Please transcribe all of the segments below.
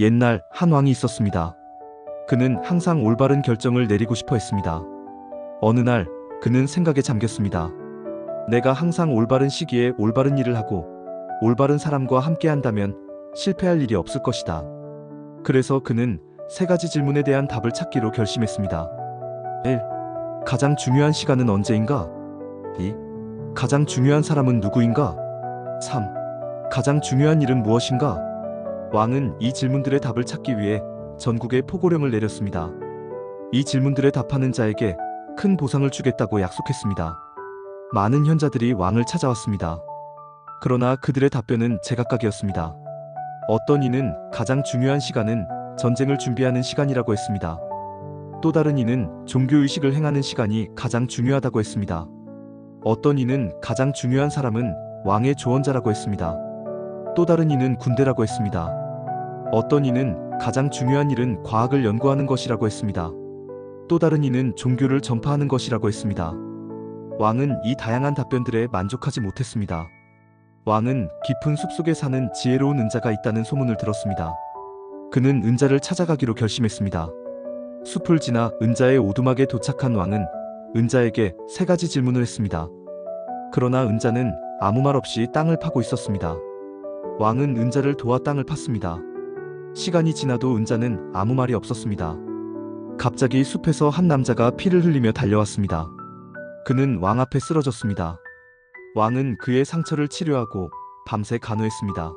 옛날 한 왕이 있었습니다. 그는 항상 올바른 결정을 내리고 싶어 했습니다. 어느 날 그는 생각에 잠겼습니다. 내가 항상 올바른 시기에 올바른 일을 하고 올바른 사람과 함께 한다면 실패할 일이 없을 것이다. 그래서 그는 세 가지 질문에 대한 답을 찾기로 결심했습니다. 1. 가장 중요한 시간은 언제인가? 2. 가장 중요한 사람은 누구인가? 3. 가장 중요한 일은 무엇인가? 왕은 이 질문들의 답을 찾기 위해 전국에 포고령을 내렸습니다. 이 질문들에 답하는 자에게 큰 보상을 주겠다고 약속했습니다. 많은 현자들이 왕을 찾아왔습니다. 그러나 그들의 답변은 제각각이었습니다. 어떤 이는 가장 중요한 시간은 전쟁을 준비하는 시간이라고 했습니다. 또 다른 이는 종교의식을 행하는 시간이 가장 중요하다고 했습니다. 어떤 이는 가장 중요한 사람은 왕의 조언자라고 했습니다. 또 다른 이는 군대라고 했습니다. 어떤 이는 가장 중요한 일은 과학을 연구하는 것이라고 했습니다. 또 다른 이는 종교를 전파하는 것이라고 했습니다. 왕은 이 다양한 답변들에 만족하지 못했습니다. 왕은 깊은 숲속에 사는 지혜로운 은자가 있다는 소문을 들었습니다. 그는 은자를 찾아가기로 결심했습니다. 숲을 지나 은자의 오두막에 도착한 왕은 은자에게 세 가지 질문을 했습니다. 그러나 은자는 아무 말 없이 땅을 파고 있었습니다. 왕은 은자를 도와 땅을 팠습니다. 시간이 지나도 은자는 아무 말이 없었습니다. 갑자기 숲에서 한 남자가 피를 흘리며 달려왔습니다. 그는 왕 앞에 쓰러졌습니다. 왕은 그의 상처를 치료하고 밤새 간호했습니다.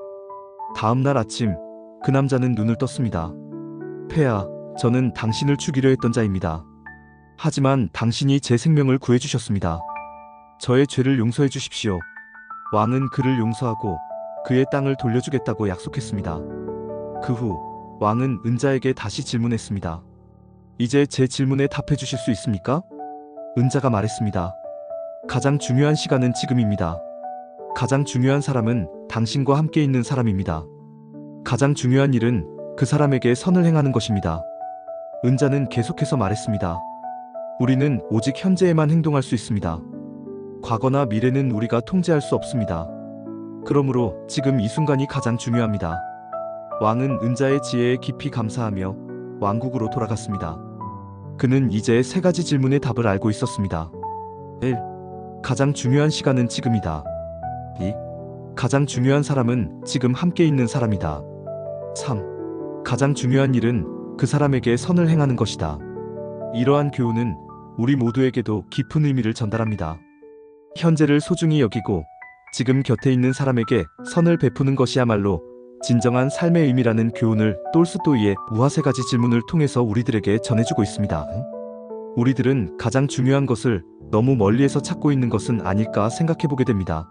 다음 날 아침 그 남자는 눈을 떴습니다. 폐하, 저는 당신을 죽이려 했던 자입니다. 하지만 당신이 제 생명을 구해주셨습니다. 저의 죄를 용서해 주십시오. 왕은 그를 용서하고 그의 땅을 돌려주겠다고 약속했습니다. 그 후 왕은 은자에게 다시 질문했습니다. 이제 제 질문에 답해 주실 수 있습니까? 은자가 말했습니다. 가장 중요한 시간은 지금입니다. 가장 중요한 사람은 당신과 함께 있는 사람입니다. 가장 중요한 일은 그 사람에게 선을 행하는 것입니다. 은자는 계속해서 말했습니다. 우리는 오직 현재에만 행동할 수 있습니다. 과거나 미래는 우리가 통제할 수 없습니다. 그러므로 지금 이 순간이 가장 중요합니다. 왕은 은자의 지혜에 깊이 감사하며 왕국으로 돌아갔습니다. 그는 이제 세 가지 질문의 답을 알고 있었습니다. 1. 가장 중요한 시간은 지금이다. 2. 가장 중요한 사람은 지금 함께 있는 사람이다. 3. 가장 중요한 일은 그 사람에게 선을 행하는 것이다. 이러한 교훈은 우리 모두에게도 깊은 의미를 전달합니다. 현재를 소중히 여기고 지금 곁에 있는 사람에게 선을 베푸는 것이야말로 진정한 삶의 의미라는 교훈을 똘스토이의 우화 세 가지 질문을 통해서 우리들에게 전해주고 있습니다. 우리들은 가장 중요한 것을 너무 멀리에서 찾고 있는 것은 아닐까 생각해보게 됩니다.